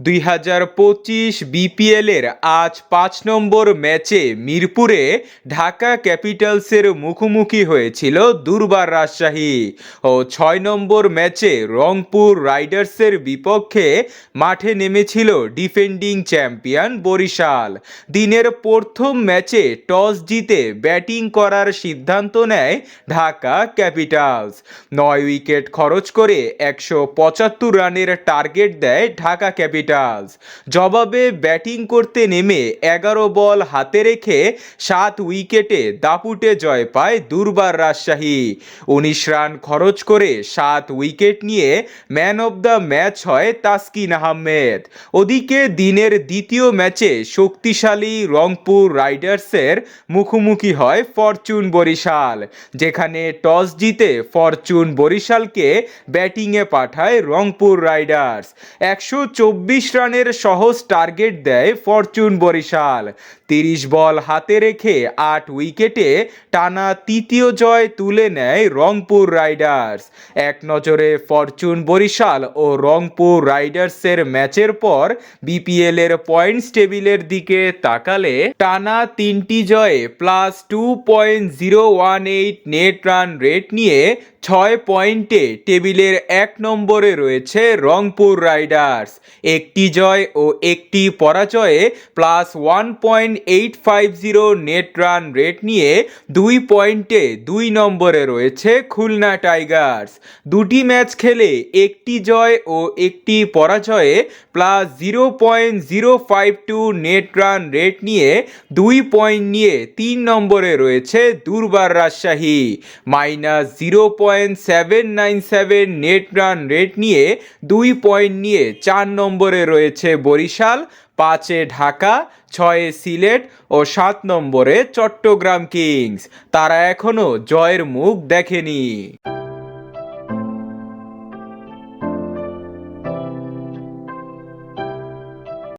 দুই হাজার পঁচিশ বিপিএলের আজ পাঁচ নম্বর ম্যাচে মিরপুরে ঢাকা ক্যাপিটালসের মুখোমুখি হয়েছিল দুর্বার রাজশাহী ও ছয় নম্বর ম্যাচে রংপুর রাইডার্সের বিপক্ষে মাঠে নেমেছিল ডিফেন্ডিং চ্যাম্পিয়ন বরিশাল। দিনের প্রথম ম্যাচে টস জিতে ব্যাটিং করার সিদ্ধান্ত নেয় ঢাকা ক্যাপিটালস। নয় উইকেট খরচ করে একশো পঁচাত্তর রানের টার্গেট দেয় ঢাকা ক্যাপিটালস জবাবে ব্যাটিং করতে নেমে এগারো বল হাতে রেখে সাত উইকেটে দাপুটে জয় পায় দুর্বার রাজশাহী। উনিশ রান খরচ করে সাত উইকেট নিয়ে ম্যান অব দ্য ম্যাচ হয় তাসকিন আহমেদ। ওদিকে দিনের দ্বিতীয় ম্যাচে শক্তিশালী রংপুর রাইডার্সের মুখোমুখি হয় ফরচুন বরিশাল, যেখানে টস জিতে ফরচুন বরিশালকে ব্যাটিংয়ে পাঠায় রংপুর রাইডার্স। একশো চব্বিশ রানের সহজ টার্গেট দেয় ফরচুন বরিশাল। তিরিশ বল হাতে রেখে আট উইকেটে টানা তৃতীয় জয় তুলে নেয় রংপুর রাইডার্স। এক নজরে ফরচুন বরিশাল ও রংপুর রাইডার্সের ম্যাচের পর বিপিএল এর পয়েন্টস টেবিলের দিকে তাকালে টানা তিনটি জয়ে plus two point zero one eight net run rate নিয়ে ছয় পয়েন্টে টেবিলের এক নম্বরে রয়েছে রংপুর রাইডার্স। একটি জয় ও একটি পরাজয়ে plus one point eight five zero net run rate নিয়ে দুই পয়েন্টে দুই নম্বরে রয়েছে খুলনা টাইগার্স। দুটি ম্যাচ খেলে একটি জয় ও একটি পরাজয়ে plus zero point zero five two net run rate নিয়ে দুই পয়েন্ট নিয়ে তিন নম্বরে রয়েছে Durbar Rajshahi. Minus zero point seven nine seven net run rate নিয়ে দুই পয়েন্ট নিয়ে চার নম্বরে রয়েছে বরিশাল। পাঁচে ঢাকা ছয়ে সিলেট ও সাত নম্বরে চট্টগ্রাম কিংস। তারা এখনও জয়ের মুখ দেখেনি।